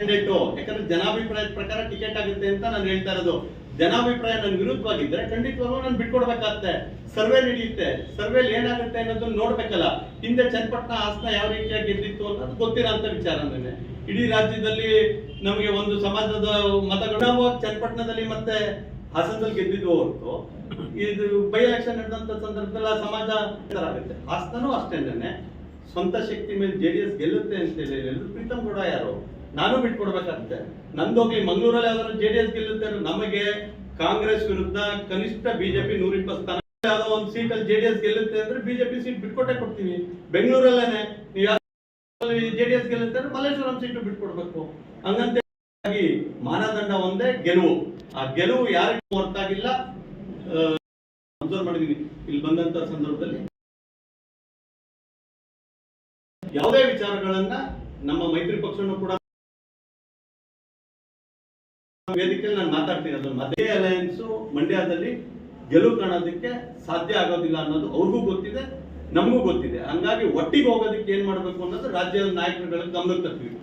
ಯಾಕಂದ್ರೆ ಜನಾಭಿಪ್ರಾಯದ ಪ್ರಕಾರ ಟಿಕೆಟ್ ಆಗುತ್ತೆ ಅಂತ ನಾನು ಹೇಳ್ತಾ ಇರೋದು. ಜನಾಭಿಪ್ರಾಯ ನನ್ ವಿರುದ್ಧವಾಗಿದ್ರೆ ಖಂಡಿತವಾಗ್ಲೂ ನಾನು ಬಿಟ್ಕೊಡ್ಬೇಕಾಗತ್ತೆ. ಸರ್ವೆ ನಡೆಯುತ್ತೆ. ಸರ್ವೆಲಿ ಏನಾಗುತ್ತೆ ಅನ್ನೋದನ್ನ ನೋಡ್ಬೇಕಲ್ಲ. ಹಿಂದೆ ಚನ್ನಪಟ್ಟಣ ಹಾಸನ ಯಾವ ರೀತಿಯಾಗಿ ಗೆದ್ದಿತ್ತು ಅನ್ನೋದು ಗೊತ್ತಿರೋಂಥ ವಿಚಾರ ನನಗೆ ಇಡೀ ರಾಜ್ಯದಲ್ಲಿ ನಮಗೆ ಒಂದು ಸಮಾಜದ ಮತಗಳು ಚನ್ನಪಟ್ಟಣದಲ್ಲಿ ಮತ್ತೆ ಹಾಸನದಲ್ಲಿ ಗೆದ್ದಿದ್ದು ಹೊರತು. ಇದು ಬೈ ಎಲೆಕ್ಷನ್ ನಡೆದಂತ ಸಂದರ್ಭದಲ್ಲಿ ಸಮಾಜ ಆಗುತ್ತೆ. ಹಾಸನನೂ ಅಷ್ಟೇನೆ ಸ್ವಂತ ಶಕ್ತಿ ಮೇಲೆ ಜೆಡಿಎಸ್ ಗೆಲ್ಲುತ್ತೆ ಅಂತ ಹೇಳಿ ಪ್ರೀತಮ್ ಗೌಡ ಯಾರು? ನಾನು ಬಿಟ್ಕೊಡ್ಬೇಕಾಗುತ್ತೆ. ನಂದೋಗ್ಲಿ ಮಂಗಳೂರಲ್ಲಿ ಯಾವ್ದಾದ್ರು ಜೆ ಡಿ ಎಸ್ ಗೆಲ್ಲುತ್ತೆ ನಮಗೆ ಕಾಂಗ್ರೆಸ್ ವಿರುದ್ಧ ಕನಿಷ್ಠ ಬಿಜೆಪಿ ನೂರ ಇಪ್ಪತ್ತು ಸ್ಥಾನ. ಯಾವ್ದೋ ಒಂದು ಸೀಟಲ್ಲಿ ಜೆ ಡಿ ಎಸ್ ಗೆಲ್ಲುತ್ತೆ ಅಂದ್ರೆ ಬಿಜೆಪಿ ಸೀಟ್ ಬಿಟ್ಕೊಟ್ಟೆ ಕೊಡ್ತೀವಿ ಬೆಂಗಳೂರಲ್ಲೇನೆ. ನೀವು ಜೆ ಡಿ ಎಸ್ ಗೆಲ್ಲುತ್ತೆ ಅಂದ್ರೆ ಮಲ್ಲೇಶ್ವರಂ ಸೀಟು ಬಿಟ್ಕೊಡ್ಬೇಕು. ಹಂಗಂತ ಮಾನದಂಡ ಒಂದೇ, ಗೆಲುವು. ಆ ಗೆಲುವು ಯಾರಿಗೂ ಹೊರತಾಗಿಲ್ಲ ಅಬ್ಸರ್ವ್ ಮಾಡಿದೀನಿ. ಇಲ್ಲಿ ಬಂದಂತ ಸಂದರ್ಭದಲ್ಲಿ ಯಾವುದೇ ವಿಚಾರಗಳನ್ನ ನಮ್ಮ ಮೈತ್ರಿ ಪಕ್ಷನೂ ಕೂಡ ವೇದಿಕೆಯಲ್ಲಿ ನಾನು ಮಾತಾಡ್ತೀನಿ ಅದು ಮತ್ತೆ ಅಲಯನ್ಸ್ ಮಂಡ್ಯದಲ್ಲಿ ಗೆಲುವು ಕಾಣೋದಕ್ಕೆ ಸಾಧ್ಯ ಆಗೋದಿಲ್ಲ ಅನ್ನೋದು ಅವ್ರಿಗೂ ಗೊತ್ತಿದೆ, ನಮಗೂ ಗೊತ್ತಿದೆ. ಹಂಗಾಗಿ ಒಟ್ಟಿಗೆ ಹೋಗೋದಕ್ಕೆ ಏನ್ ಮಾಡ್ಬೇಕು ಅನ್ನೋದು ರಾಜ್ಯದ ನಾಯಕರುಗಳ ಗಮನಕ್ಕೆ ತರ್ತೀವಿ.